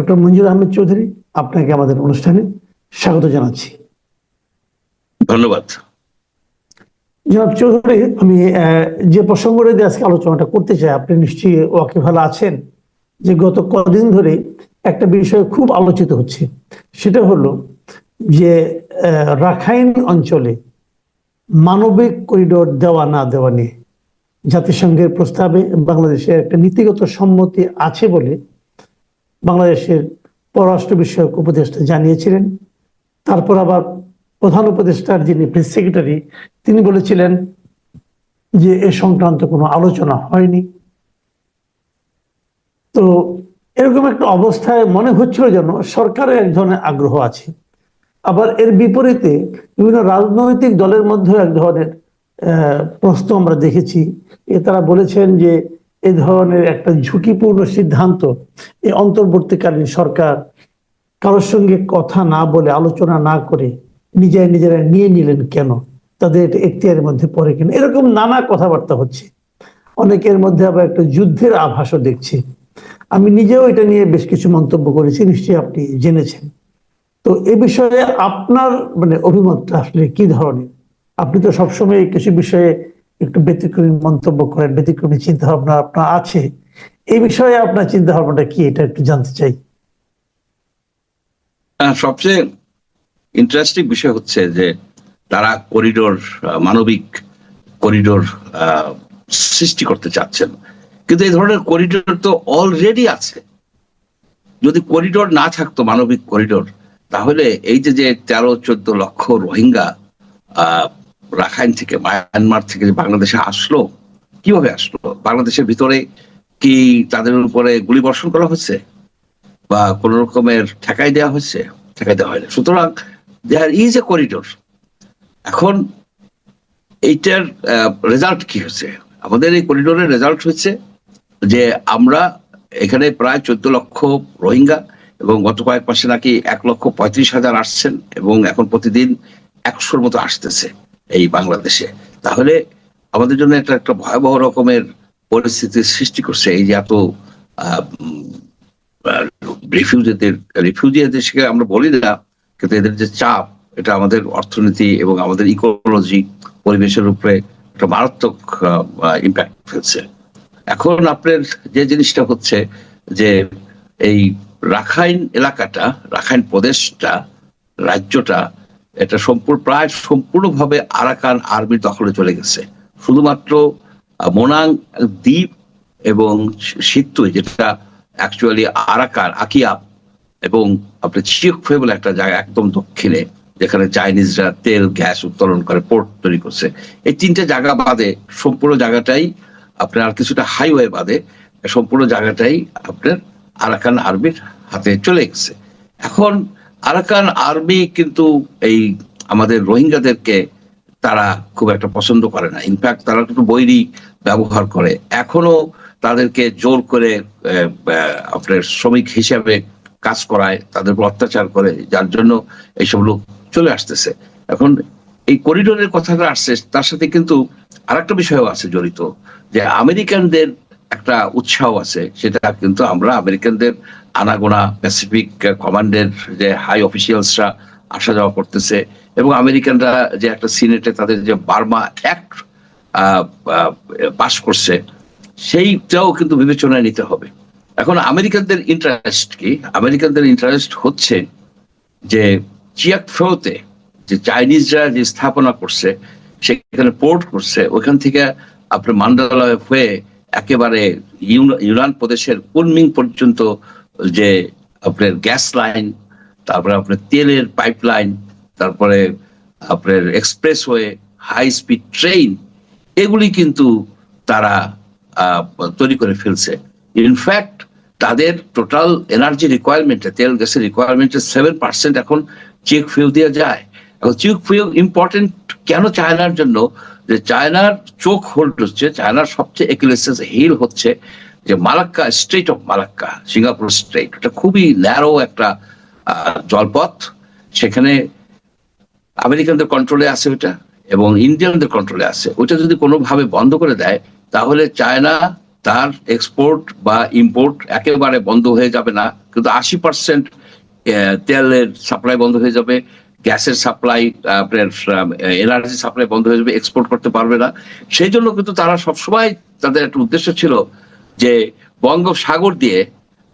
Doctor মঞ্জুর আহমেদ চৌধুরী আপনাকে আমাদের অনুষ্ঠানে স্বাগত জানাচ্ছি। ধন্যবাদ। জনাব চৌধুরী আমি যে প্রসঙ্গটা দিয়ে আজকে আলোচনাটা করতে চাই আপনি নিশ্চয়ই ওয়াকিফাল আছেন যে গত কদিন ধরে একটা বিষয় খুব আলোচিত হচ্ছে। সেটা হলো যে রাখাইন অঞ্চলে মানবিক করিডোর দেওয়া না দেওয়া নিয়ে জাতিসংঘের প্রস্তাবে বাংলাদেশের একটা নীতিগত সম্মতি আছে বলে বাংলাদেশের পররাষ্ট্র বিষয়ক উপদেষ্টা জানিয়েছিলেন। তারপর আবার প্রধান উপদেষ্টার যিনি প্রেস সেক্রেটারি, তিনি বলেছিলেন যে এ সংক্রান্ত কোনো আলোচনা হয়নি। তো এরকম একটা অবস্থায় মনে হচ্ছিল যেন সরকারের এক ধরনের আগ্রহ আছে। আবার এর বিপরীতে বিভিন্ন রাজনৈতিক দলের মধ্যে এক ধরনের প্রশ্ন আমরা দেখেছি। এ তারা বলেছেন যে এ ধরনের একটা ঝুঁকিপূর্ণ সিদ্ধান্ত এই অন্তর্বর্তীকালীন সরকার কারোর সঙ্গে কথা না বলে, আলোচনা না করে নিজেরা নিজেরা নিয়ে নিলেন কেন? তাদের এখতিয়ারের মধ্যে পড়ে কিনা? এরকম নানা কথাবার্তা হচ্ছে। অনেকের মধ্যে আবার একটা যুদ্ধের আভাসও দেখছি। আমি নিজেও এটা নিয়ে বেশ কিছু মন্তব্য করেছি, নিশ্চয়ই আপনি জেনেছেন। তো এ বিষয়ে আপনার মানে অভিমতটা আসলে কি ধরনের? আপনি তো সবসময় কিছু বিষয়ে একটু ব্যতিক্রমী মন্তব্য করেন, ব্যতিক্রমী চিন্তা ভাবনা আপনার আছে। এই বিষয়ে আপনার চিন্তা ভাবনাটা কি, এটা একটু জানতে চাই। সবচেয়ে ইন্টারেস্টিং বিষয় হচ্ছে যে, তারা করিডোর মানবিক করিডোর সৃষ্টি করতে চাচ্ছেন। কিন্তু এই ধরনের করিডোর তো অলরেডি আছে। যদি করিডোর না থাকতো, মানবিক করিডোর তাহলে এই যে যে তেরো, চোদ্দ লক্ষ রোহিঙ্গা রাখাইন থেকে, মায়ানমার থেকে যে বাংলাদেশে আসলো, কীভাবে আসলো? বাংলাদেশের ভিতরে কি তাদের উপরে গুলি বর্ষণ করা হচ্ছে বা কোন রকমের ঠেকাই দেওয়া হচ্ছে ঠেকাই দেওয়া হয়নি। সুতরাং দেয়ার ইজ এ করিডোর এখন এইটার রেজাল্ট কি হচ্ছে আমাদের এই করিডোরের রেজাল্ট হচ্ছে যে আমরা এখানে প্রায় চোদ্দ লক্ষ রোহিঙ্গা এবং গত কয়েক মাসে নাকি এক লক্ষ পঁয়ত্রিশ হাজার আসছেন এবং এখন প্রতিদিন একশোর মতো আসতেছে। এই বাংলাদেশে। তাহলে আমাদের জন্য একটা একটা ভয়াবহ রকমের পরিস্থিতির সৃষ্টি করছে। এই যে এত রিফিউজিদের রিফিউজি দেশকে আমরা বলি না, কিন্তু এদের যে চাপ, এটা আমাদের অর্থনীতি এবং আমাদের ইকোলজি, পরিবেশের উপরে একটা মারাত্মক ইম্প্যাক্ট ফেলছে। এখন আপনার যে জিনিসটা হচ্ছে যে এই রাখাইন এলাকাটা, রাখাইন প্রদেশটা, রাজ্যটা এটা সম্পূর্ণ, প্রায় সম্পূর্ণভাবে আরাকান আর্মির দখলে চলে গেছে। শুধুমাত্র মোনাং, দ্বীপ এবং সিত্তুই, যেটা অ্যাকচুয়ালি আরাকান, আকিয়াব এবং আপনার চিয়কফে বলে একটা জায়গা একদম দক্ষিণে, যেখানে চাইনিজরা তেল, গ্যাস উত্তোলন করে, পোর্ট তৈরি করছে। এই তিনটে জায়গা বাদে সম্পূর্ণ জায়গাটাই আপনার আর কিছুটা হাইওয়ে বাদে, সম্পূর্ণ জায়গাটাই আপনার আরাকান আর্মির হাতে চলে গেছে। এখন আরাকান আর্মি কিন্তু এই আমাদের রোহিঙ্গাদেরকে তারা খুব একটা পছন্দ করে না। ইনফ্যাক্ট তারা একটু বৈরী ব্যবহার করে। এখনও তাদেরকে জোর করে আপনার শ্রমিক হিসাবে কাজ করায়, তাদের অত্যাচার করে, যার জন্য এইসব লোক চলে আসতেছে। এখন এই করিডোরের কথাটা আসছে, তার সাথে কিন্তু আরেকটা বিষয়ও আছে জড়িত, যে আমেরিকানদের একটা উৎসাহ আছে, সেটা কিন্তু আমরা আমেরিকানদের আনাগোনা প্যাসিফিক কমান্ডের যে হাই অফিসিয়ালসরা আসা যাওয়া করতেছে এবং আমেরিকানরা যে একটা সিনেটে তাদের যে বার্মা অ্যাক্ট পাশ করছে, সেইটাও কিন্তু বিবেচনায় নিতে হবে। এখন আমেরিকানদের ইন্টারেস্ট কি? আমেরিকানদের ইন্টারেস্ট হচ্ছে যে চিয়াক ফেওতে যে চাইনিজরা যে স্থাপনা করছে, সেখানে পোর্ট করছে, ওখান থেকে আপনার মান্ডালয় হয়ে একেবারে ইউনান প্রদেশের কুনমিং পর্যন্ত যে আপনার গ্যাস লাইন, তারপরে আপনার তেলের পাইপ লাইন তারপরে আপনার এক্সপ্রেসওয়ে, হাই স্পিড ট্রেন, এগুলি কিন্তু তারা তৈরি করে ফেলছে। ইনফ্যাক্ট তাদের টোটাল এনার্জি রিকোয়ারমেন্টে, তেল, গ্যাসের রিকোয়ারমেন্টে সেভেন পার্সেন্ট এখন চেক ফিউ দিয়ে যায়। এখন চেক ফিউ ইম্পর্টেন্ট কেন চায়নার জন্য? যে চায়নার চোখ হোল্ড হচ্ছে চায়নার সবচেয়ে একুলেসেস হিল হচ্ছে যে Malacca strait of Malacca Singapore strait এটা খুবই ন্যারো একটা জলপথ। সেখানে আমেরিকানদের কন্ট্রোলে আছে ওটা এবং ইন্ডিয়ানদের কন্ট্রোলে আছে। ওটা যদি কোনোভাবে বন্ধ করে দেয়, তাহলে চায়না তার এক্সপোর্ট বা ইম্পোর্ট একেবারে বন্ধ হয়ে যাবে না। কিন্তু আশি পার্সেন্ট তেলের সাপ্লাই বন্ধ হয়ে যাবে। গ্যাসের সাপ্লাই আপনার এনার্জি সাপ্লাই বন্ধ হয়ে যাবে এক্সপোর্ট করতে পারবে না। সেই জন্য কিন্তু তারা সবসময় তাদের একটা উদ্দেশ্য ছিল যে বঙ্গোপসাগর দিয়ে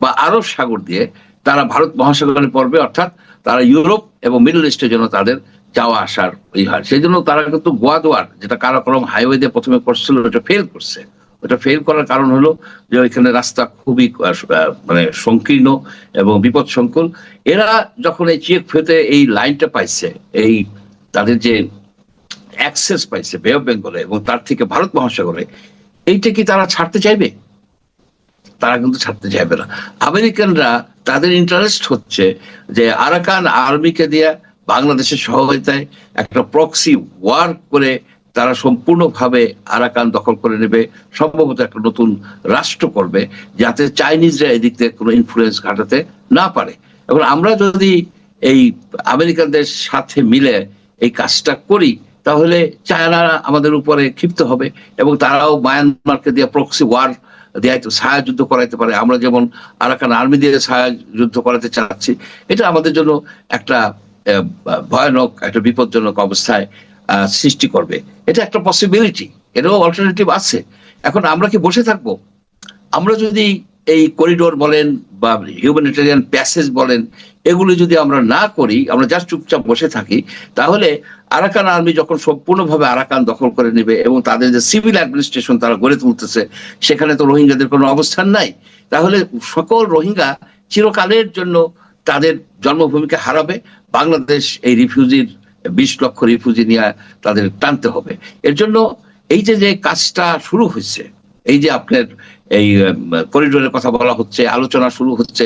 বা আরব সাগর দিয়ে তারা ভারত মহাসাগরে পড়বে, অর্থাৎ তারা ইউরোপ এবং মিডল ইস্টের জন্য তাদের যাওয়া আসার ই হয়। সেই জন্য তারা কিন্তু গোয়াদোয়ার, যেটা কারাকরম হাইওয়ে দিয়ে প্রথমে করছিল ওটা ফেল করছে। ওটা ফেল করার কারণ হলো যে ওইখানে রাস্তা খুবই মানে সংকীর্ণ এবং বিপদ সংকুল এরা যখন এই চেক ফেতে এই লাইনটা পাইছে, এই তাদের যে অ্যাক্সেস পাইছে বে অফ বেঙ্গলে এবং তার থেকে ভারত মহাসাগরে, এইটা কি তারা ছাড়তে চাইবে? তারা কিন্তু ছাড়তে চাইবে না। আমেরিকানরা তাদের ইন্টারেস্ট হচ্ছে যে আরাকান আর্মিকে দিয়ে বাংলাদেশের সহায়তায় একটা প্রক্সি ওয়ার করে তারা সম্পূর্ণভাবে আরাকান দখল করে নেবে। সম্ভবত একটা নতুন রাষ্ট্র করবে, যাতে চাইনিজরা এদিক থেকে কোনো ইনফ্লুয়েন্স ঘটাতে না পারে। এবং আমরা যদি এই আমেরিকানদের সাথে মিলে এই কাজটা করি, তাহলে চায়না আমাদের উপরে ক্ষিপ্ত হবে এবং তারাও মায়ানমারকে দিয়ে প্রক্সি ওয়ার দেয় ছায়া যুদ্ধ করাইতে পারে। আমরা যেমন আরাকান আর্মি দিয়ে ছায়া যুদ্ধ করাতে চাচ্ছি, এটা আমাদের জন্য একটা ভয়ানক, একটা বিপজ্জনক অবস্থায় সৃষ্টি করবে। এটা একটা পসিবিলিটি এটাও অল্টারনেটিভ আছে। এখন আমরা কি বসে থাকব? আমরা যদি এই করিডোর বলেন বা হিউম্যানিটেরিয়ান প্যাসেজ বলেন, এগুলো যদি আমরা না করি, আমরা জাস্ট চুপচাপ বসে থাকি, তাহলে আরাকান আর্মি যখন সম্পূর্ণভাবে আরাকান দখল করে নেবে এবং তাদের যে সিভিল অ্যাডমিনিস্ট্রেশন তারা গড়ে তুলতেছে, সেখানে তো রোহিঙ্গাদের কোনো অবস্থান নাই, তাহলে সকল রোহিঙ্গা চিরকালের জন্য তাদের জন্মভূমিকে হারাবে। বাংলাদেশ এই রিফিউজির বিশ লক্ষ রিফিউজি নিয়ে তাদের টানতে হবে। এর জন্য এই যে যে কাজটা শুরু হয়েছে, এই যে আপনার এই করিডোরের কথা বলা হচ্ছে, আলোচনা শুরু হচ্ছে,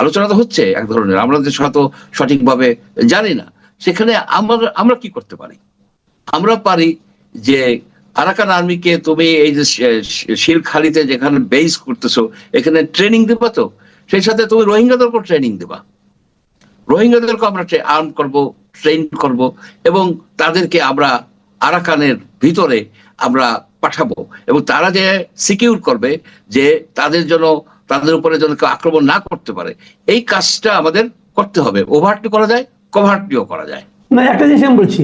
আলোচনা তো হচ্ছে এক ধরনের, আমরা যে হয়তো সঠিকভাবে জানি না। সেখানে আমরা আমরা কি করতে পারি? আমরা পারি যে আরাকান আর্মিকে তুমি এই যে শিলখালিতে যেখানে বেস করতেছো, এখানে ট্রেনিং দেবা তো? সেই সাথে তুমি রোহিঙ্গাদেরকেও ট্রেনিং দেবা। রোহিঙ্গাদেরকে আমরা আর্ম করব ট্রেন করব এবং তাদেরকে আমরা আরাকানের ভিতরে আমরা পাঠাবো এবং তারা যে সিকিউর করবে যে তাদের জন্য তাদের উপরে যেন কেউ আক্রমণ না করতে পারে এই কাজটা আমাদের করতে হবে। ওভারটি করা যায় কভারটিও করা যায়। না একটা জিনিস আমি বলছি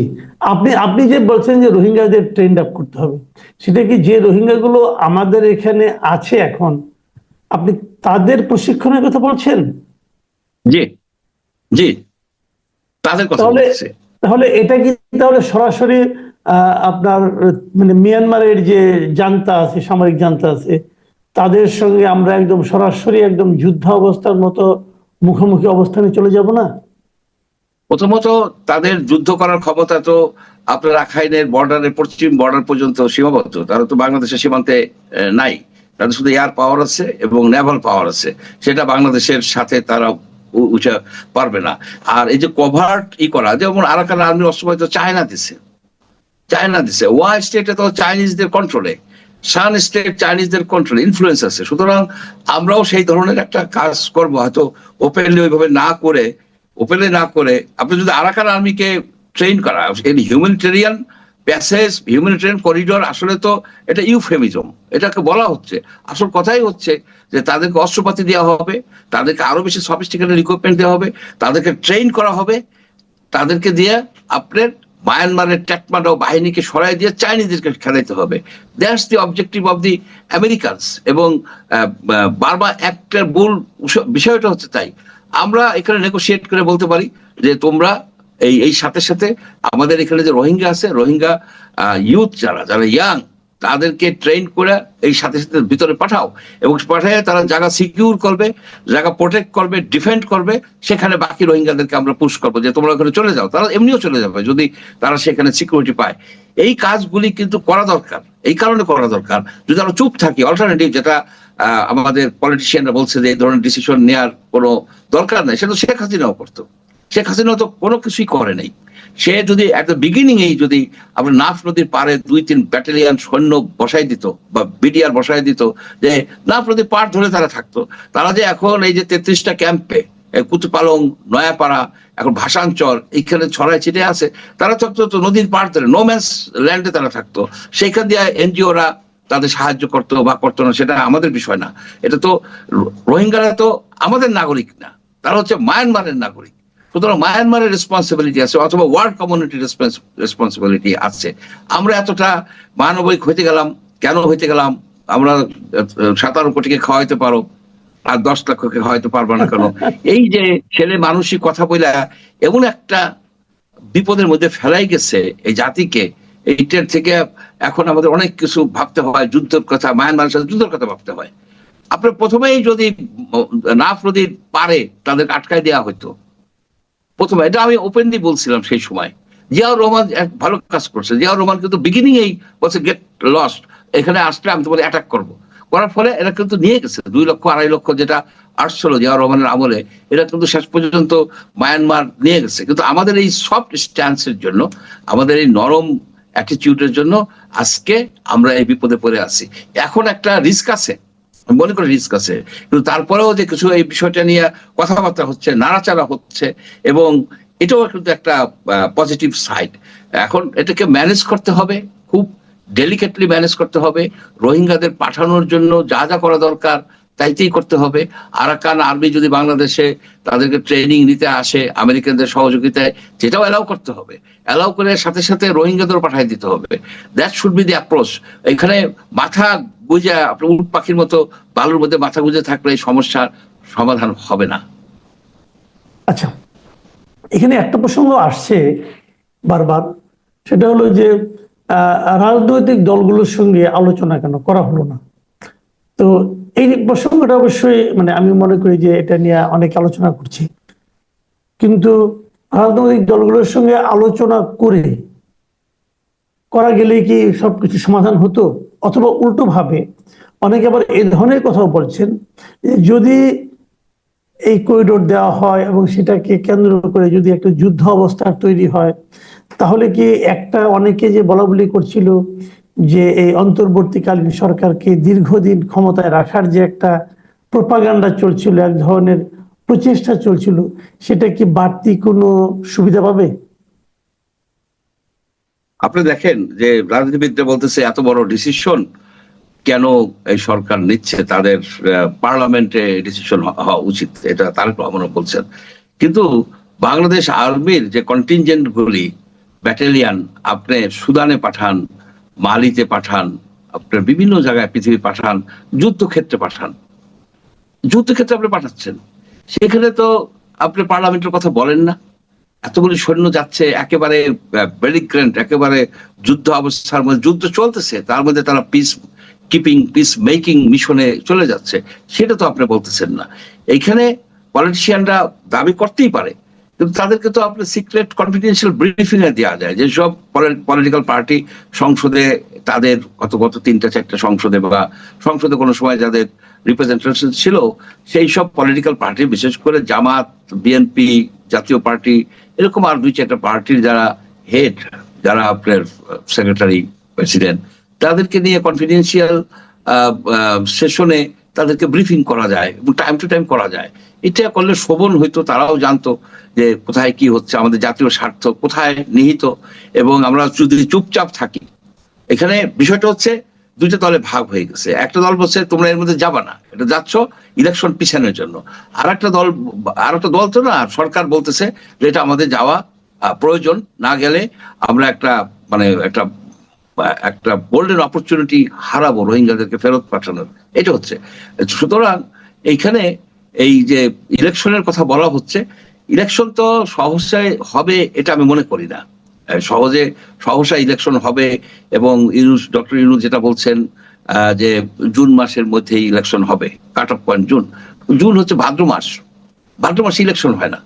আপনি আপনি যে বলছেন যে রোহিঙ্গাদের ট্রেন্ড আপ করতে হবে সেটা কি যে রোহিঙ্গাগুলো আমাদের এখানে আছে এখন আপনি তাদের প্রশিক্ষণের কথা বলছেন? জি। জি। তাদের কথা বলছে। তাহলে এটা কি তাহলে সরাসরি আপনার মানে মিয়ানমারের যে জান্তা আছে সামরিক জান্তা আছে তাদের সঙ্গে আমরা একদম সরাসরি একদম যুদ্ধ অবস্থার মতো মুখোমুখি অবস্থানে চলে যাব না? প্রথমত তাদের যুদ্ধ করার ক্ষমতা তো আপনার রাখাইনের বর্ডারের পশ্চিম বর্ডার পর্যন্ত সীমাবদ্ধ। তারা তো বাংলাদেশের সীমান্তে নাই। তাদের শুধু এয়ার পাওয়ার আছে এবং নেভাল পাওয়ার আছে। সেটা বাংলাদেশের সাথে তারা উঠে পারবে না। আর এই যে কভার্ট ই করা, যেমন আরাকান আর্মির অস্ত্র চায়না দিছে। চায়না দিছে। ওয়া স্টেটে তো চাইনিজদের কন্ট্রোলে সান স্টেট চাইনিজদের কন্ট্রোলে ইনফ্লুয়েন্স আছে। সুতরাং আমরাও সেই ধরনের একটা কাজ করব। হয়তো ওপেনলি ওইভাবে না করে ওপেনলি না করে। আপনি যদি আরাকান আর্মিকে ট্রেন করা হিউম্যানিটেরিয়ান প্যাসেজ, হিউম্যানিটেরিয়ান করিডোর, আসলে তো এটা ইউফেমিজম এটাকে বলা হচ্ছে। আসল কথাই হচ্ছে যে তাদেরকে অস্ত্রপাতি দেওয়া হবে, তাদেরকে আরও বেশি সফিস্টিকেটেড ইকুইপমেন্ট দেওয়া হবে, তাদেরকে ট্রেন করা হবে, তাদেরকে দিয়ে আপনার মায়ানমারের ট্যাটমাডাও বাহিনীকে সরাই দিয়ে চাইনিজদেরকে খেলাইতে হবে। That's the objective of the Americans এবং বারবার একটা মূল বিষয়টা হচ্ছে তাই। আমরা এখানে নেগোসিয়েট করে বলতে পারি যে তোমরা এই এই সাথে সাথে আমাদের এখানে যে রোহিঙ্গা আছে, রোহিঙ্গা ইউথ যারা যারা ইয়াং তাদেরকে ট্রেন করে এই সাথে সাথে ভিতরে পাঠাও এবং পাঠায় তারা জায়গা সিকিউর করবে, জায়গা প্রোটেক্ট করবে ডিফেন্ড করবে, সেখানে বাকি রোহিঙ্গাদেরকে আমরা পুশ করব যে তোমরা ওখানে চলে যাও, তারা এমনিও চলে যাবে যদি তারা সেখানে সিকিউরিটি পায়। এই কাজগুলি কিন্তু করা দরকার, এই কারণে করা দরকার। যদি আমরা চুপ থাকি অল্টারনেটিভ যেটা আমাদের পলিটিশিয়ানরা বলছে যে এই ধরনের ডিসিশন নেওয়ার কোনো দরকার নেই, সেটা শেখ হাসিনাও করতো। শেখ হাসিনা তো কোনো কিছুই করে নাই। সে যদি দ্য বিগিনিং এই যদি আমরা নাফ নদীর পারে দুই, তিন ব্যাটালিয়ান সৈন্য বসাই দিত বা বিডিআর বসাই দিত যে নাফ নদীর পার ধরে তারা থাকতো, তারা যে এখন এই যে তেত্রিশটা ক্যাম্পে কুতুপালং নয়াপাড়া, এখন ভাষাঞ্চল এইখানে ছড়ায় ছিটে আছে, তারা থাকতো তো নদীর পার ধরে নো ম্যান্স ল্যান্ডে তারা থাকতো। সেইখান দিয়ে এনজিওরা তাদের সাহায্য করতো বা করতো না, সেটা আমাদের বিষয় না। এটা তো রোহিঙ্গারা তো আমাদের নাগরিক না, তারা হচ্ছে মায়ানমারের নাগরিক। সুতরাং মায়ানমারের রেসপন্সিবিলিটি আছে অথবা ওয়ার্ল্ড কমিউনিটির রেসপন্সিবিলিটি আছে। আমরা এতটা মানবিক হইতে গেলাম কেন হইতে গেলাম? আমরা সাতারো কোটিকে খাওয়াইতে পারো আর দশ লক্ষকে হয়তো পারব না কেন? এই যে ছেলে মানুষই কথা বলে এমন একটা বিপদের মধ্যে ফেলাই গেছে এই জাতিকে। এইটার থেকে এখন আমাদের অনেক কিছু ভাবতে হয় যুদ্ধের কথা মায়ানমারের সাথে যুদ্ধের কথা ভাবতে হয়। আপনার প্রথমেই যদি নাফ নদীর পারে তাদেরকে আটকায় দেওয়া হতো প্রথমে এটা আমি ওপেনলি বলছিলাম সেই সময়। জিয়াউর রহমান এক ভালো কাজ করছে। জিয়াউর রহমান কিন্তু বিগিনিং এই বলছে গেট লস্ট এখানে আসলে আমি তোমাদের অ্যাটাক করব। করার ফলে এরা কিন্তু নিয়ে গেছে। দুই লক্ষ, আড়াই লক্ষ যেটা আসছিল জিয়াউর রহমানের আমলে, এরা কিন্তু শেষ পর্যন্ত মায়ানমার নিয়ে গেছে। কিন্তু আমাদের এই সফট স্ট্যান্সের জন্য, আমাদের এই নরম অ্যাটিটিউডের জন্য আজকে আমরা এই বিপদে পড়ে আছি। এখন একটা রিস্ক আছে। মনে করে রিস্ক আছে। কিন্তু তারপরেও যে কিছু এই বিষয়টা নিয়ে কথাবার্তা হচ্ছে, নাড়াচাড়া হচ্ছে এবং এটাও কিন্তু একটা পজিটিভ সাইড এখন এটাকে ম্যানেজ করতে হবে, খুব ডেলিকেটলি ম্যানেজ করতে হবে। রোহিঙ্গাদের পাঠানোর জন্য যা যা করা দরকার তাইতেই করতে হবে। আরাকান আর্মি যদি বাংলাদেশে তাদেরকে ট্রেনিং নিতে আসে, আমেরিকানদের সহযোগিতায় যেটাও অ্যালাউ করতে হবে। অ্যালাউ করে সাথে সাথে রোহিঙ্গাদেরও পাঠিয়ে দিতে হবে। That should be the approach এখানে মাথা গুজে আপনার উট পাখির মতো বালুর মধ্যে মাথা গুজে থাকলে এই সমস্যার সমাধান হবে না। আচ্ছা এখানে একটা প্রসঙ্গ আসছে বারবার। সেটা হলো যে রাজনৈতিক দলগুলোর সঙ্গে আলোচনা কেন করা হলো না? তো এই প্রসঙ্গটা অবশ্যই মানে আমি মনে করি যে এটা নিয়ে অনেক আলোচনা করছি। কিন্তু রাজনৈতিক দলগুলোর সঙ্গে আলোচনা করে করা গেলে কি সবকিছু সমাধান হতো? অথবা উল্টো ভাবে, অনেকে আবার এই ধরনের কথাও বলছেন যদি এই করিডোর দেওয়া হয় এবং সেটাকে কেন্দ্র করে যদি একটা যুদ্ধ অবস্থা তৈরি হয়, তাহলে কি একটা অনেকে যে বলা বলি করছিল যে এই অন্তর্বর্তীকালীন সরকারকে দীর্ঘদিন ক্ষমতায় রাখার যে একটা প্রপাগান্ডা চলছিল, এক ধরনের প্রচেষ্টা চলছিল, সেটা কি বাড়তি কোনো সুবিধা পাবে? আপনি দেখেন যে রাজনীতিবিদরা বলতেছে, এত বড় ডিসিশন কেন এই সরকার নিচ্ছে? তাদের পার্লামেন্টে ডিসিশন হওয়া উচিত। এটা তারেক রহমানও বলছেন। কিন্তু বাংলাদেশ আর্মির যে কন্টিনজেন্ট গুলি ব্যাটালিয়ান আপনি সুদানে পাঠান, মালিতে পাঠান আপনার বিভিন্ন জায়গায় পৃথিবী পাঠান, যুদ্ধক্ষেত্রে পাঠান, যুদ্ধক্ষেত্রে আপনি পাঠাচ্ছেন। সেখানে তো আপনি পার্লামেন্টের কথা বলেন না। এতগুলি সৈন্য যাচ্ছে, একেবারে বেরিগ্রেন্ট একেবারে যুদ্ধ অবস্থার মধ্যে, যুদ্ধ চলতেছে, তার মধ্যে তারা পিস কিপিং পিস মেকিং মিশনে চলে যাচ্ছে। সেটা তো আপনি বলতেছেন না। এইখানে পলিটিশিয়ানরা দাবি করতেই পারে, কিন্তু তাদেরকে তো আপনি সিক্রেট কনফিডেন্সিয়াল ব্রিফিং এ দেওয়া যায়, যেসব পলিটিক্যাল পার্টি সংসদে তাদের কত গত তিনটা চারটা সংসদে বা সংসদে কোনো সময় যাদের রিপ্রেজেন্টেশন ছিল, সেই সব পলিটিক্যাল পার্টি বিশেষ করে জামাত বিএনপি জাতীয় পার্টি, এরকম আর দুই চারটা পার্টির যারা হেড যারা আপনার সেক্রেটারি প্রেসিডেন্ট তাদেরকে নিয়ে কনফিডেন্সিয়াল সেশনে তাদেরকে ব্রিফিং করা যায় এবং টাইম টু টাইম করা যায়। এটা করলে শোভন হইতো তারাও জানতো যে কোথায় কি হচ্ছে, আমাদের জাতীয় স্বার্থ কোথায় নিহিত এবং আমরা যদি চুপচাপ থাকি এখানে বিষয়টা হচ্ছে দুইটা দলে ভাগ হয়ে গেছে। একটা দল বলছে, তোমরা এর মধ্যে যাবা না। এটা যাচ্ছ ইলেকশন পিছানোর জন্য। আর একটা দল আর একটা দল তো না সরকার বলতেছে যে এটা আমাদের যাওয়া প্রয়োজন। না গেলে আমরা একটা মানে একটা একটা গোল্ডেন অপরচুনিটি হারাবো রোহিঙ্গাদেরকে ফেরত পাঠানোর। এটা হচ্ছে। সুতরাং এইখানে এই যে ইলেকশনের কথা বলা হচ্ছে ইলেকশন তো সহসায় হবে, এটা আমি মনে করি না। সহজে সহসা ইলেকশন হবে এবং ইউনুস, ডক্টর ইউনুস যেটা বলছেন যে জুন মাসের মধ্যেই ইলেকশন হবে cut off point June. June হচ্ছে ভাদ্র মাস। ভাদ্র মাসে ইলেকশন হয় না।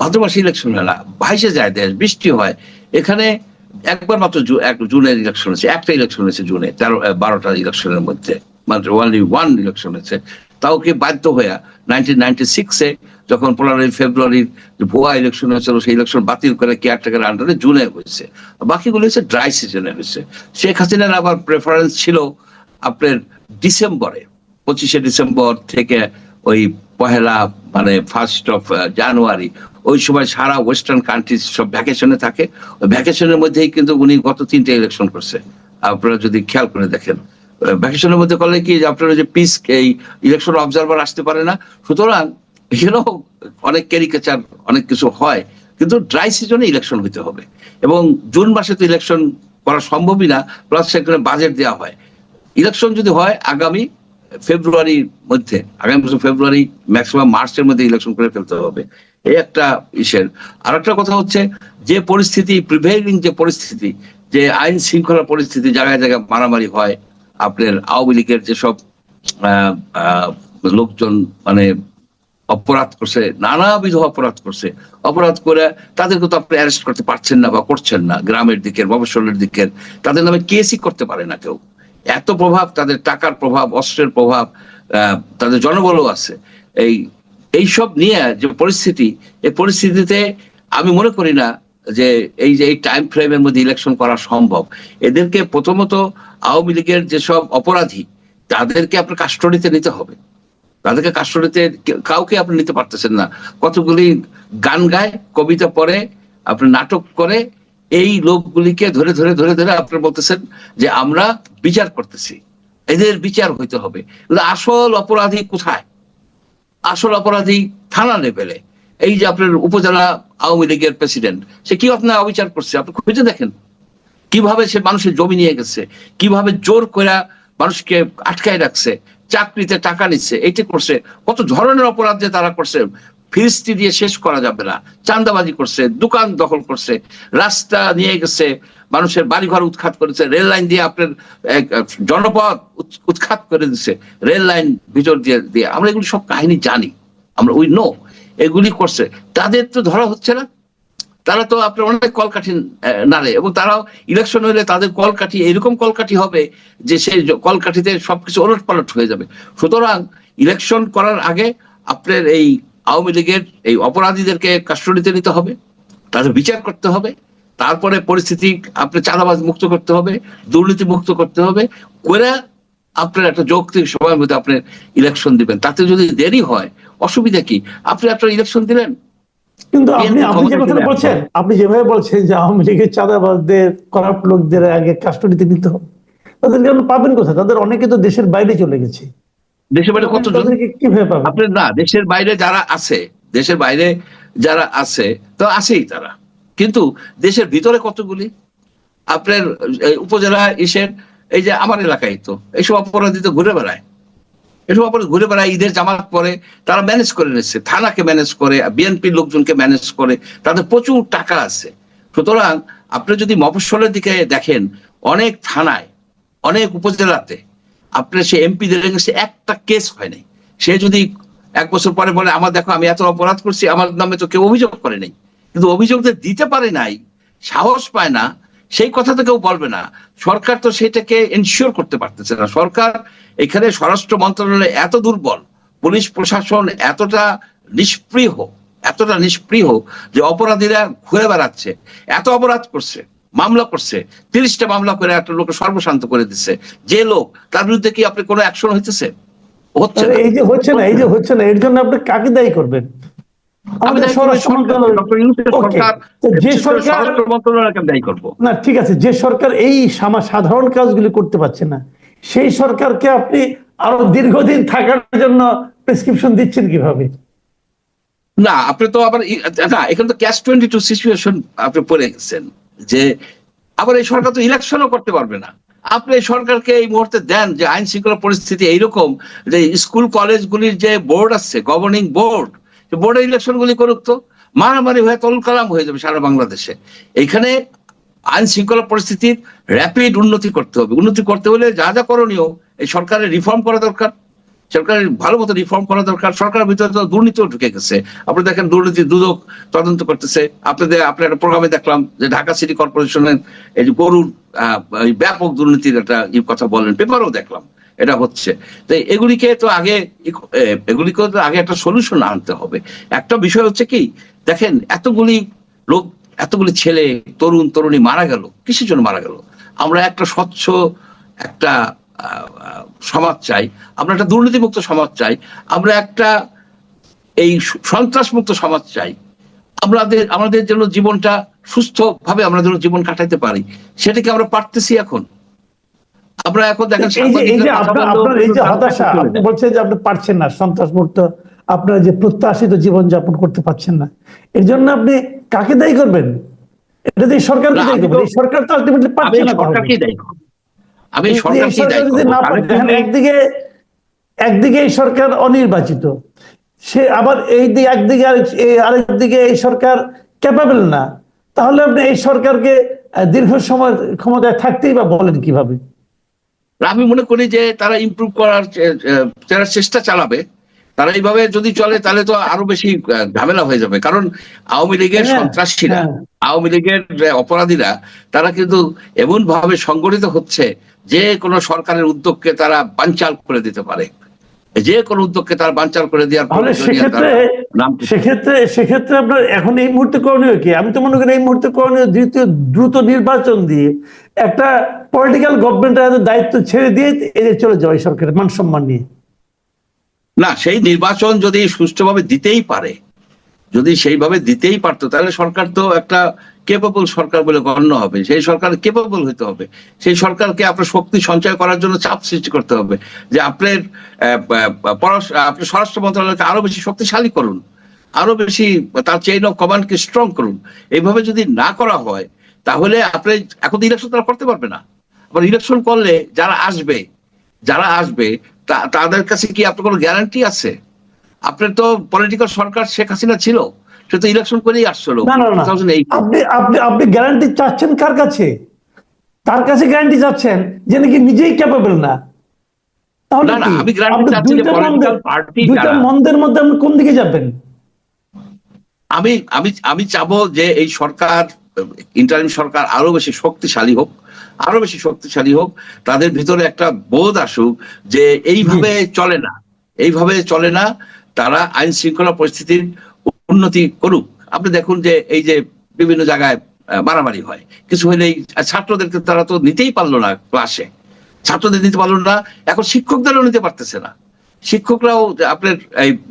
ভাদ্র মাসে ইলেকশন হয় না। ভাইসে যায়, দেশ বৃষ্টি হয়। এখানে একবার মাত্র জুনের ইলেকশন হয়েছে, একটা ইলেকশন হয়েছে জুনে, তেরো বারোটা ইলেকশনের মধ্যে। মাত্র ওনলি ওয়ান ইলেকশন হয়েছে। তাও কি বাধ্য হয়ে নাইনটিন নাইনটি সিক্সে যখন পনেরোই ফেব্রুয়ারির ভুয়া ইলেকশন হয়েছিল, সেই ইলেকশন বাতিল করে কেয়ারটেকার আন্ডারে জুনে হয়েছে। বাকিগুলো হচ্ছে ড্রাই সিজনে হয়েছে। শেখ হাসিনার আবার প্রেফারেন্স ছিল আপনার ডিসেম্বরে, পঁচিশে ডিসেম্বর থেকে ওই পহেলা মানে ফার্স্ট অফ জানুয়ারি ওই সময় সারা ওয়েস্টার্ন কান্ট্রি সব ভ্যাকেশনে থাকে। ওই ভ্যাকেশনের মধ্যেই কিন্তু উনি গত তিনটে ইলেকশন করছে। আপনারা যদি খেয়াল করে দেখেন ভ্যাকেশনের মধ্যে করলে কি আপনার যে পিস এই ইলেকশন অবজারভার আসতে পারে না? সুতরাং এখানেও অনেক ক্যারিকেচার অনেক কিছু হয়, কিন্তু ড্রাই সিজনে ইলেকশন হইতে হবে। এবং জুন মাসে তো ইলেকশন করা সম্ভবই না প্লাস সেখানে বাজেট দেওয়া হয়। ইলেকশন যদি হয়, আগামী ফেব্রুয়ারির মধ্যে, আগামী বছর ফেব্রুয়ারি ম্যাক্সিমাম মার্চের মধ্যে ইলেকশন করে ফেলতে হবে। এই একটা ইসের। আর একটা কথা হচ্ছে, যে পরিস্থিতি প্রিভেইলিং যে পরিস্থিতি, যে আইন শৃঙ্খলা পরিস্থিতি, জায়গায় জায়গায় মারামারি হয়, আপনার আওয়ামী লীগের যেসব লোকজন মানে অপরাধ করছে, নানাবিধ অপরাধ করছে। অপরাধ করে তাদেরকে তো আপনি অ্যারেস্ট করতে পারছেন না বা করছেন না, গ্রামের দিকের, মফস্বলের দিকের। তাদের নামে কেসই করতে পারে না কেউ। এত প্রভাব, তাদের টাকার প্রভাব, অস্ত্রের প্রভাব তাদের জনবলও আছে। এই, এইসব নিয়ে যে পরিস্থিতি, এই পরিস্থিতিতে আমি মনে করি না যে এই যে, এই টাইম ফ্রেমের মধ্যে ইলেকশন করা সম্ভব। এদেরকে প্রথমত আওয়ামী লীগের যেসব অপরাধী, তাদেরকে আপনার কাস্টডিতে নিতে হবে। তাদেরকে কাস্টডিতে কাউকে আপনি নিতে পারতেছেন না। কতগুলি গান গায়, কবিতা পড়ে, আপনি নাটক করে, এই লোকগুলিকে ধরে ধরে ধরে ধরে আপনি বলতেছেন যে আমরা বিচার করতেছি। এদের বিচার হইতে হবে। আসল অপরাধী কোথায়? আসল অপরাধী থানা লেভেলে। এই যে আপনার উপজেলা আওয়ামী লীগের প্রেসিডেন্ট, সে কি আপনার অবিচার করছে? আপনি খুঁজে দেখেন। কীভাবে সে মানুষের জমি নিয়ে গেছে? কীভাবে জোর করে মানুষকে আটকায় রাখছে? চাকরিতে টাকা নিচ্ছে এইটা করছে। কত ধরনের অপরাধ যে তারা করছে, ফিরিস্তি দিয়ে শেষ করা যাবে না। চান্দাবাজি করছে, দোকান দখল করছে, রাস্তা নিয়ে গেছে, মানুষের বাড়িঘর উৎখাত করেছে, রেল লাইন দিয়ে আপনার জনপদ উৎ- উৎখাত করে দিচ্ছে রেল লাইন ভিতর দিয়ে দিয়ে। আমরা এগুলি সব কাহিনী জানি, আমরা উই নো, এগুলি করছে। তাদের তো ধরা হচ্ছে না। তারা তো আপনার অনেক কলকাঠি নাড়ে এবং তারাও ইলেকশন হলে তাদের কলকাঠি এরকম কলকাঠি হবে যে সেই কলকাঠিতে সবকিছু ওলট পালট হয়ে যাবে। সুতরাং ইলেকশন করার আগে আপনার এই আওয়ামী লীগের এই অপরাধীদেরকে কাস্টডিতে নিতে হবে, তাদের বিচার করতে হবে, তারপরে পরিস্থিতি আপনার চাঁদাবাজ মুক্ত করতে হবে, দুর্নীতি মুক্ত করতে হবে, করে আপনার একটা যৌক্তিক সময়ের মধ্যে আপনি ইলেকশন দিবেন। তাতে যদি দেরি হয়, অসুবিধা কি? আপনি আপনার ইলেকশন দিলেন কিন্তু আপনি আপনি যে কথাটা বলছেন আপনি যেভাবে বলছেন যে আওয়ামী লীগের চাঁদাবাজদের করাপ্ট লোকদের আগে কাস্টডিতে নিতে হবে তাদেরকে আপনি পাবেন কোথায়? তাদের অনেকে তো দেশের বাইরে চলে গেছে। দেশের বাইরে তাদেরকে কীভাবে পাবেন? আপনার না দেশের বাইরে যারা আছে দেশের বাইরে যারা আছে তো আছেই তারা। কিন্তু দেশের ভিতরে কতগুলি? আপনার উপজেলা ইসের এই যে আমার এলাকায় তো এইসব অপরাধী তো ঘুরে বেড়ায়। এসব অপরাধ ঘুরে বেড়ায়, ঈদের জামাত পরে, তারা ম্যানেজ করে নিচ্ছে, থানাকে ম্যানেজ করে বিএনপির লোকজনকে ম্যানেজ করে, তাদের প্রচুর টাকা আছে। সুতরাং আপনি যদি মফস্বলের দিকে দেখেন, অনেক থানায়, অনেক উপজেলাতে আপনার সে এমপিদের কাছে একটা কেস হয় নাই। সে যদি এক বছর পরে বলে, আমার দেখো, আমি এত অপরাধ করছি, আমার নামে তো কেউ অভিযোগ করে নাই কিন্তু অভিযোগ দিতে পারে নাই, সাহস পায় না সেই কথা তো কেউ বলবে না। সরকার তো সেটাকে এনশিওর করতে পারতেছে না। সরকার এখানে স্বরাষ্ট্র মন্ত্রণালয় এত দুর্বল, পুলিশ প্রশাসন এতটা নিষ্প্রিয় এতটা নিষ্প্রিয় যে অপরাধীরা ঘুরে বেড়াচ্ছে, এত অপরাধ করছে, মামলা করছে, তিরিশটা মামলা করে একটা লোক সর্বশান্ত করে দিচ্ছে। যে লোক, তার বিরুদ্ধে কি আপনি কোনো অ্যাকশন হইতেছে? হচ্ছে না। এই যে হচ্ছে না, এই যে হচ্ছে না, এর জন্য আপনি কাকে দায়ী করবেন? আমাদের স্বরাষ্ট্র যে সরকার স্বরাষ্ট্র মন্ত্রণালয়কে আমি দায়ী করব। না ঠিক আছে যে সরকার এই সাধারণ কাজগুলি করতে পারছে না সেই সরকারকে আপনি আরও দীর্ঘদিন থাকার জন্য প্রেসক্রিপশন দিচ্ছেন কীভাবে? না আপনি তো আবার না এখানে তো ক্যাশ টোয়েন্টি টু সিচুয়েশন আপনি পড়ে গেছেন যে আবার এই সরকার তো ইলেকশনও করতে পারবে না। আপনি এই সরকারকে এই মুহূর্তে দেন যে আইন শৃঙ্খলা পরিস্থিতি এইরকম যে স্কুল কলেজগুলির যে বোর্ড আছে গভর্নিং বোর্ড বোর্ডের ইলেকশন গুলি করুক তো, মারামারি হয়ে তলকালাম হয়ে যাবে সারা বাংলাদেশে। এইখানে আইন শৃঙ্খলা পরিস্থিতির র্যাপিড উন্নতি করতে হবে। উন্নতি করতে হলে যা যা করণীয়, এই সরকারের রিফর্ম করা দরকার, সরকারের ভালো মতো রিফর্ম করা দরকার। সরকারের ভিতরে তো দুর্নীতিও ঢুকে গেছে। আপনি দেখেন দুর্নীতি দুদক তদন্ত করতেছে। আপনাদের, আপনার একটা প্রোগ্রামে দেখলাম যে ঢাকা সিটি কর্পোরেশনের এই গরুর ব্যাপক দুর্নীতির একটা কথা বলেন পেপারও দেখলাম। এটা হচ্ছে। তো এগুলিকে তো আগে এগুলিকে তো আগে একটা সলিউশন আনতে হবে। একটা বিষয় হচ্ছে কি, দেখেন, এতগুলি লোক, এতগুলি ছেলে, তরুণ, তরুণী মারা গেল, কিসের জন্য মারা গেল? আমরা একটা স্বচ্ছ একটা সমাজ চাই, আমরা একটা দুর্নীতিমুক্ত সমাজ চাই, আমরা একটা এই সন্ত্রাসমুক্ত সমাজ চাই। আমাদের আমাদের জন্য জীবনটা সুস্থভাবে আমরা যেন জীবন কাটাইতে পারি, সেটাকে আমরা পারতেছি এখন। আমরা এখন দেখেন এই যে আপনার এই যে হতাশা আপনি বলছেন যে আপনি পারছেন না সন্ত্রাস মুক্ত আপনার যে প্রত্যাশিত জীবন যাপন করতে পারছেন না। এর জন্য আপনি কাকে দায়ী করবেন? এটা তো এই সরকারকে দায়ী করবেন। সরকার তো আলটিমেটলি পারছে না দায়ী আমি দায়ী করব। একদিকে একদিকে এই সরকার অনির্বাচিত। সে আবার এই দিকে একদিকে আরেক- আরেকদিকে এই সরকার ক্যাপাবল না। তাহলে আপনি এই সরকারকে দীর্ঘ সময় ক্ষমতায় থাকতেই বা বলেন কীভাবে? আমি মনে করি যে তারা ইম্প্রুভ করার যারা চেষ্টা চালাবে। তারা এইভাবে যদি চলে তাহলে তো আরও বেশি ঝামেলা হয়ে যাবে। কারণ আওয়ামী লীগের হ্যাঁ, সন্ত্রাসীরা হ্যাঁ। আওয়ামী লীগের অপরাধীরা তারা কিন্তু এমন ভাবে সংগঠিত হচ্ছে যে কোনো সরকারের উদ্যোগকে তারা বাঞ্চাল করে দিতে পারে। যে কোনো উদ্যোগকে তারা বানচাল করে দেওয়ার সেক্ষেত্রে সেক্ষেত্রে সেক্ষেত্রে আপনার এখন এই মুহূর্তে করণীয় কি? আমি তো মনে করি এই মুহূর্তে করণীয় দ্বিতীয় দ্রুত নির্বাচন দিয়ে একটা পলিটিক্যাল গভর্নমেন্টের দায়িত্ব ছেড়ে দিয়ে এদের চলে যাওয়া সরকারের মান সম্মান নিয়ে। না সেই নির্বাচন যদি সুষ্ঠুভাবে দিতেই পারে যদি সেইভাবে দিতেই পারতো তাহলে সরকার তো একটা কেপেবল সরকার বলে গণ্য হবে। সেই সরকার কেপেবল হতে হবে। সেই সরকারকে আপনার শক্তি সঞ্চয় করার জন্য চাপ সৃষ্টি করতে হবে যে আপনার আপনার স্বরাষ্ট্র মন্ত্রণালয়কে আরও বেশি শক্তিশালী করুন। আরও বেশি তার চেইন অফ কমান্ডকে স্ট্রং করুন। এইভাবে যদি না করা হয়, তাহলে আপনি এখন ইলেকশন তারা করতে পারবে না। আবার ইলেকশন করলে যারা আসবে যারা আসবে, তা- তাদের কাছে কি আপনার কোনো গ্যারান্টি আছে? আপনার তো পলিটিক্যাল সরকার শেখ হাসিনা ছিল। সে তো ইলেকশন করেই আসছিল। না না না। 2008 আপনি আপনি আপনি গ্যারান্টি চাচ্ছেন কার কাছে? তার কাছে গ্যারান্টি চাচ্ছেন যে নাকি নিজেই ক্যাপেবল না। তাহলে? আমি মন্দের- party দুইটা যারা- মন্দের মধ্যে আপনি কোন দিকে যাবেন? আমি আমি আমি চাবো যে এই সরকার ইন্টারিম সরকার আরও বেশি শক্তিশালী হোক আরও বেশি শক্তিশালী হোক তাদের ভিতরে একটা বোধ আসুক যে এইভাবে চলে না। এইভাবে চলে না তারা আইন শৃঙ্খলা পরিস্থিতির উন্নতি করুক। আপনি দেখুন যে এই যে বিভিন্ন জায়গায় মারামারি হয়। কিছু হলেই ছাত্রদেরকে তারা তো নিতেই পারল না ক্লাসে ছাত্রদের নিতে পারল না, এখন শিক্ষকদেরও নিতে পারতেছে না। শিক্ষকরাও আপনার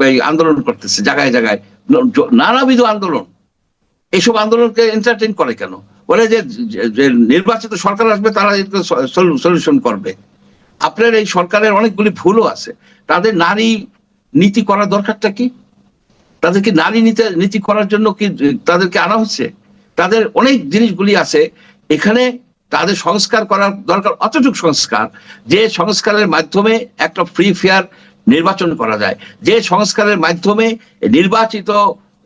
এই আন্দোলন করতেছে, জায়গায় জায়গায়। নানাবিধ আন্দোলন। এইসব আন্দোলনকে এন্টারটেইন করে কেন? বলে যে নির্বাচিত সরকার আসবে, তারা সলিউশন করবে। আপনার এই সরকারের অনেকগুলি ভুলও আছে। তাদের নারী নীতি করার দরকারটা কি? তাদেরকে নারী নীতি নীতি করার জন্য কি তাদেরকে আনা হচ্ছে? তাদের অনেক জিনিসগুলি আছে। এখানে তাদের সংস্কার করার দরকার অতটুক সংস্কার, যে সংস্কারের মাধ্যমে একটা ফ্রি ফেয়ার নির্বাচন করা যায়। যে সংস্কারের মাধ্যমে নির্বাচিত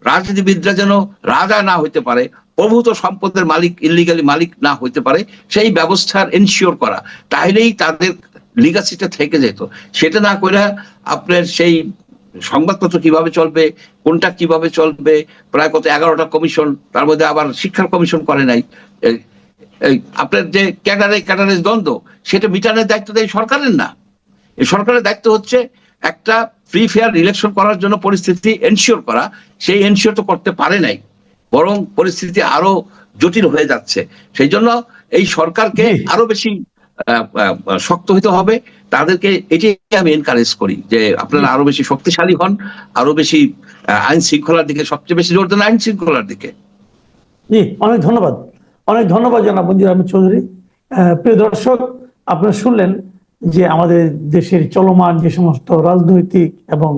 রাজনীতিবিদরা যেন রাজা না হইতে পারে প্রভূত সম্পদের মালিক ইলিগালি মালিক না হইতে পারে, সেই ব্যবস্থার এনশিওর করা। তাহলেই তাদের লিগাসিটা থেকে যেত। সেটা না করে আপনার সেই সংবাদপত্র কীভাবে চলবে কোনটা কীভাবে চলবে প্রায় কত এগারোটা কমিশন তার মধ্যে আবার শিক্ষার কমিশন করে নাই। আপনার যে ক্যাডারে ক্যাডারের দ্বন্দ্ব সেটা মিটানোর দায়িত্ব দেয় সরকারের না। সরকারের দায়িত্ব হচ্ছে একটা ফ্রি ফেয়ার ইলেকশন করার জন্য পরিস্থিতি এনশিওর করা। সেই এনশিওর তো করতে পারে নাই বরং পরিস্থিতি আরও জটিল হয়ে যাচ্ছে। সেই জন্য এই সরকারকে আরও বেশি শক্ত হতে হবে। তাদেরকে এটাই আমি এনকারেজ করি যে আপনারা আরও বেশি শক্তিশালী হন, আরও বেশি আইন শৃঙ্খলার দিকে সবচেয়ে বেশি জোর দেন আইন শৃঙ্খলার দিকে। জি, অনেক ধন্যবাদ। অনেক ধন্যবাদ জনাব মঞ্জুর আহমেদ চৌধুরী। প্রিয় দর্শক, আপনারা শুনলেন যে আমাদের দেশের চলমান যে সমস্ত রাজনৈতিক এবং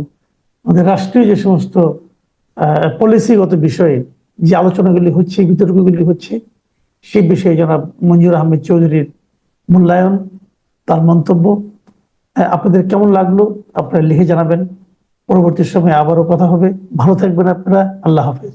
আমাদের রাষ্ট্রীয় যে সমস্ত পলিসিগত বিষয়ে যে আলোচনাগুলি হচ্ছে, বিতর্কগুলি হচ্ছে, সেই বিষয়ে জনাব মঞ্জুর আহমেদ চৌধুরীর মূল্যায়ন, তার মন্তব্য আপনাদের কেমন লাগল আপনারা লিখে জানাবেন। পরবর্তী সময়ে আবারও কথা হবে। ভালো থাকবেন আপনারা। আল্লাহ হাফেজ।